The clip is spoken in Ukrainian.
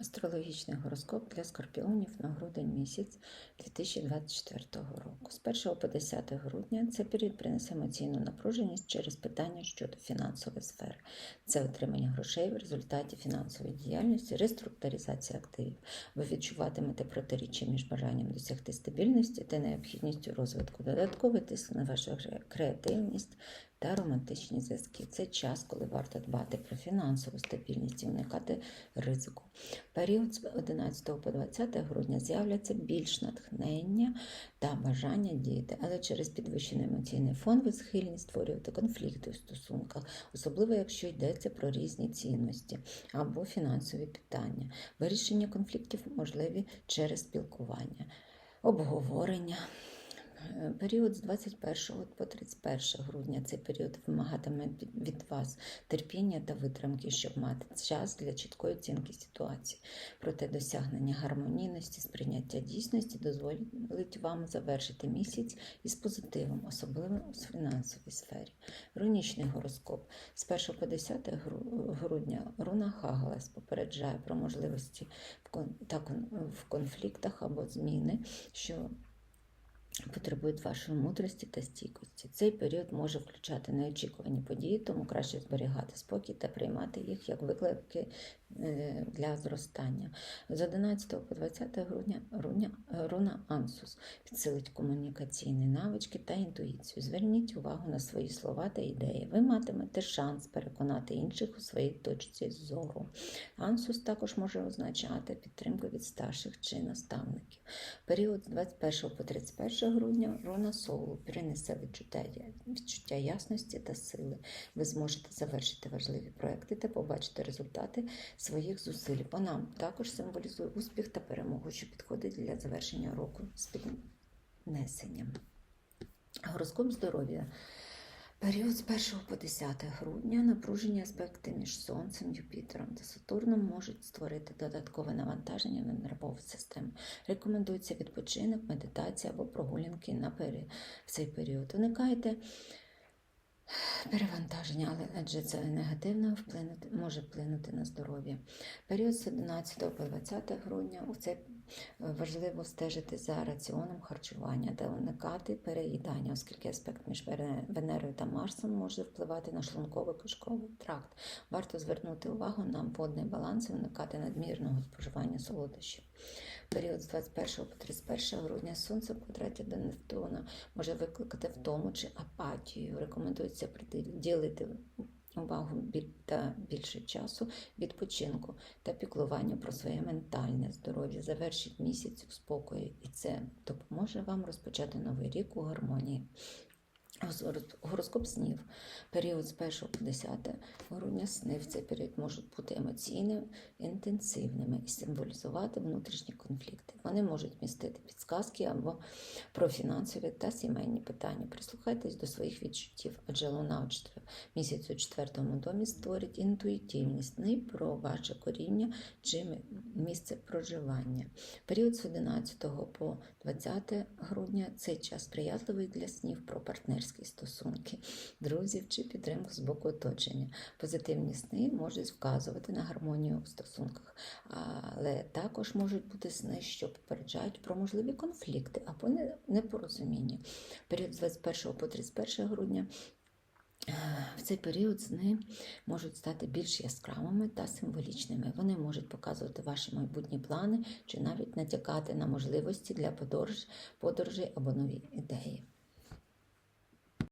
Астрологічний гороскоп для скорпіонів на грудень місяць 2024 року. З 1 по 10 грудня цей період принесе емоційну напруженість через питання щодо фінансової сфери. Це отримання грошей в результаті фінансової діяльності, реструктуризація активів. Ви відчуватимете протиріччя між бажанням досягти стабільності та необхідністю розвитку. Додатковий тиск на вашу креативність та романтичні зв'язки. Це час, коли варто дбати про фінансову стабільність і уникати ризику. Період з 11 по 20 грудня з'являться більш натхнення та бажання діяти, але через підвищений емоційний фон ви схильні створювати конфлікти у стосунках, особливо якщо йдеться про різні цінності або фінансові питання. Вирішення конфліктів можливі через спілкування, обговорення. Період з 21 по 31 грудня цей період вимагатиме від- вас терпіння та витримки, щоб мати час для чіткої оцінки ситуації. Проте досягнення гармонійності, сприйняття дійсності дозволить вам завершити місяць із позитивом, особливо у фінансовій сфері. Рунічний гороскоп з 1 по 10 грудня руна Хагалес попереджає про можливості в конфліктах або зміни, що потребують вашої мудрості та стійкості. Цей період може включати неочікувані події, тому краще зберігати спокій та приймати їх як виклики для зростання. З 11 по 20 грудня руня, руна Ансус підсилить комунікаційні навички та інтуїцію. Зверніть увагу на свої слова та ідеї. Ви матимете шанс переконати інших у своїй точці зору. Ансус також може означати підтримку від старших чи наставників. Період з 21 по 31 грудня руна Соулу принесе відчуття, відчуття ясності та сили. Ви зможете завершити важливі проекти та побачити результати своїх зусиль. Вона також символізує успіх та перемогу, що підходить для завершення року з піднесенням. Гороскоп здоров'я. Період з 1 по 10 грудня напружені аспекти між Сонцем, Юпітером та Сатурном можуть створити додаткове навантаження на нервову систему. Рекомендується відпочинок, медитація або прогулянки на пері... в цей період. Уникайте перевантаження, але адже це негативно вплинути, може вплинути на здоров'я. Період з 11 по 20 грудня у цей важливо стежити за раціоном харчування та уникати переїдання, оскільки аспект між Венерою та Марсом може впливати на шлунково-кишковий тракт. Варто звернути увагу на водний баланс і уникати надмірного споживання солодощів. Період з 21 по 31 грудня сонце в квадраті до Нептуна може викликати втому чи апатію. Рекомендується приділити увагу та більше часу відпочинку та піклуванню про своє ментальне здоров'я. Завершіть місяць у спокої, і це допоможе вам розпочати новий рік у гармонії. Гороскоп- снів. Період з 1 по 10 грудня сни в цей період можуть бути емоційними, інтенсивними і символізувати внутрішні конфлікти. Вони можуть містити підсказки або про фінансові та сімейні питання. Прислухайтесь до своїх відчуттів, адже луна у місяць у четвертому домі створить інтуїтивність сни про ваше коріння чи місце проживання. Період з 11 по 20 грудня цей час сприятливий для снів про партнерські стосунки, друзів чи підтримку з боку оточення. Позитивні сни можуть вказувати на гармонію в стосунках, але також можуть бути сни, що попереджають про можливі конфлікти або непорозуміння. Період з 21 по 31 грудня Е, в цей період сни можуть стати більш яскравими та символічними. Вони можуть показувати ваші майбутні плани чи навіть натякати на можливості для подорож, подорожей або нові ідеї.